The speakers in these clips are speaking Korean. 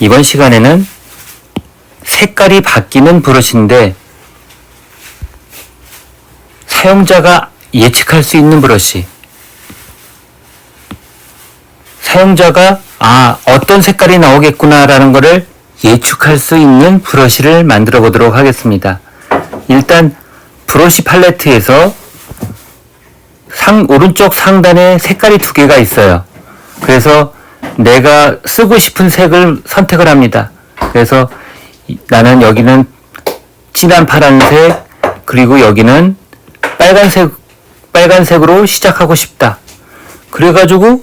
이번 시간에는 색깔이 바뀌는 브러쉬인데 사용자가 예측할 수 있는 브러쉬. 사용자가 아 어떤 색깔이 나오겠구나 라는 것을 예측할 수 있는 브러쉬를 만들어 보도록 하겠습니다. 일단 브러쉬 팔레트에서 상 오른쪽 상단에 색깔이 두 개가 있어요. 그래서 내가 쓰고 싶은 색을 선택을 합니다. 그래서 이- 나는 여기는 진한 파란색 그리고 여기는 빨간색 빨간색으로 시작하고 싶다. 그래가지고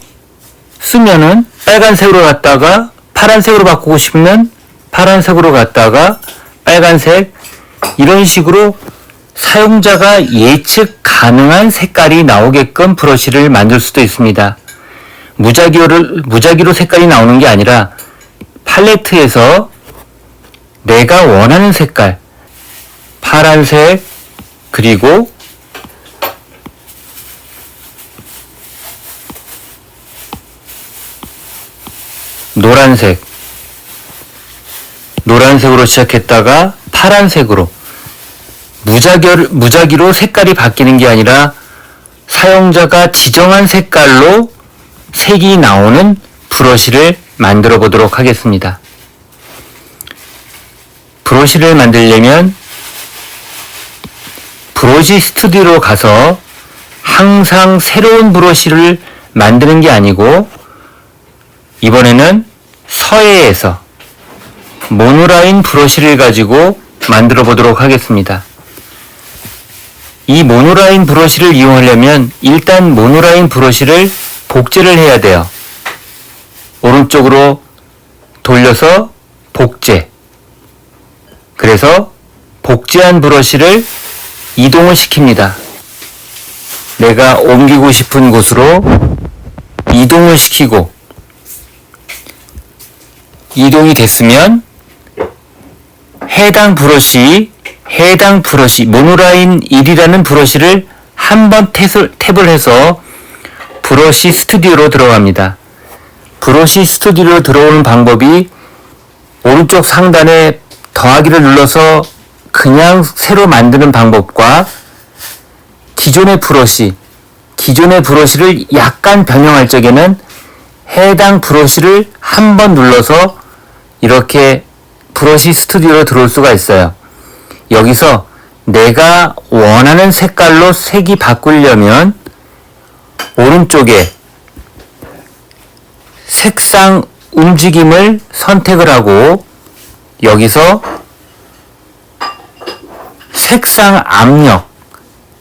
쓰면은 빨간색으로 갔다가 파란색으로 바꾸고 싶으면 파란색으로 갔다가 빨간색 이런 식으로 사용자가 예측 가능한 색깔이 나오게끔 브러쉬를 만들 수도 있습니다. 무작위로를 무작위로 색깔이 나오는 게 아니라 팔레트에서 내가 원하는 색깔 파란색 그리고 노란색. 노란색으로 시작했다가 파란색으로 무작위, 무작위로 색깔이 바뀌는 게 아니라 사용자가 지정한 색깔로 색이 나오는 브러쉬를 만들어 보도록 하겠습니다. 브러쉬를 만들려면 브러쉬 스튜디오로 가서 항상 새로운 브러쉬를 만드는 게 아니고 이번에는 서해에서 모노라인 브러쉬를 가지고 만들어 보도록 하겠습니다. 이 모노라인 브러쉬를 이용하려면 일단 모노라인 브러쉬를 복제를 해야 돼요. 오른쪽으로 돌려서 복제. 그래서 복제한 브러쉬를 이동을 시킵니다. 내가 옮기고 싶은 곳으로 이동을 시키고 이동이 됐으면 해당 브러쉬, 해당 브러쉬, 모노라인 1이라는 브러쉬를 한 번 탭을 해서 브러쉬 스튜디오로 들어갑니다. 브러쉬 스튜디오로 들어오는 방법이 오른쪽 상단에 더하기를 눌러서 그냥 새로 만드는 방법과 기존의 브러쉬, 기존의 브러쉬를 약간 변형할 적에는 해당 브러쉬를 한 번 눌러서 이렇게 브러쉬 스튜디오로 들어올 수가 있어요. 여기서 내가 원하는 색깔로 색이 바꾸려면 오른쪽에 색상 움직임을 선택을 하고 여기서 색상 압력,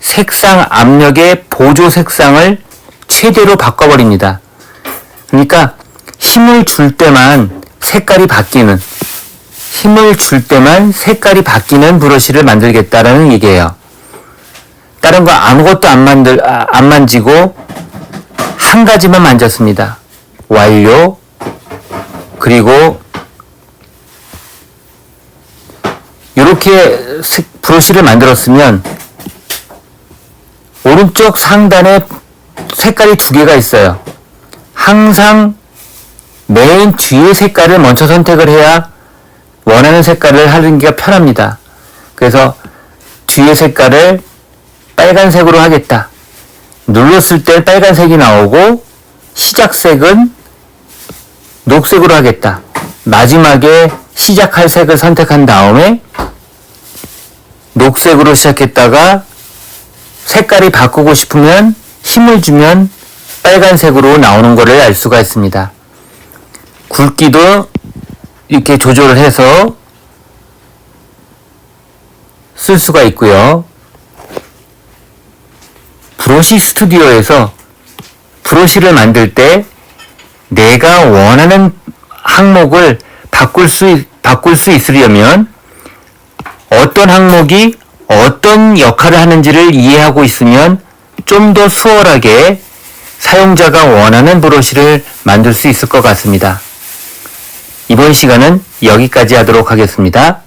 색상 압력의 보조 색상을 최대로 바꿔버립니다. 그러니까 힘을 줄 때만 색깔이 바뀌는 힘을 줄 때만 색깔이 바뀌는 브러쉬를 만들겠다라는 얘기예요. 다른 거 아무것도 안 만들 아, 안 만지고 한 가지만 만졌습니다. 완료. 그리고 이렇게 색- 브러쉬를 만들었으면 오른쪽 상단에 색깔이 두 개가 있어요. 항상 맨 뒤에 색깔을 먼저 선택을 해야 원하는 색깔을 하는 게 편합니다. 그래서 뒤에 색깔을 빨간색으로 하겠다. 눌렀을 때 빨간색이 나오고 시작색은 녹색으로 하겠다. 마지막에 시작할 색을 선택한 다음에 녹색으로 시작했다가 색깔이 바꾸고 싶으면 힘을 주면 빨간색으로 나오는 것을 알 수가 있습니다. 굵기도 이렇게 조절을 해서 쓸 수가 있고요. 브러쉬 스튜디오에서 브러쉬를 만들 때 내가 원하는 항목을 바꿀 수, 있- 바꿀 수 있으려면 어떤 항목이 어떤 역할을 하는지를 이해하고 있으면 좀 더 수월하게 사용자가 원하는 브러쉬를 만들 수 있을 것 같습니다. 이번 시간은 여기까지 하도록 하겠습니다.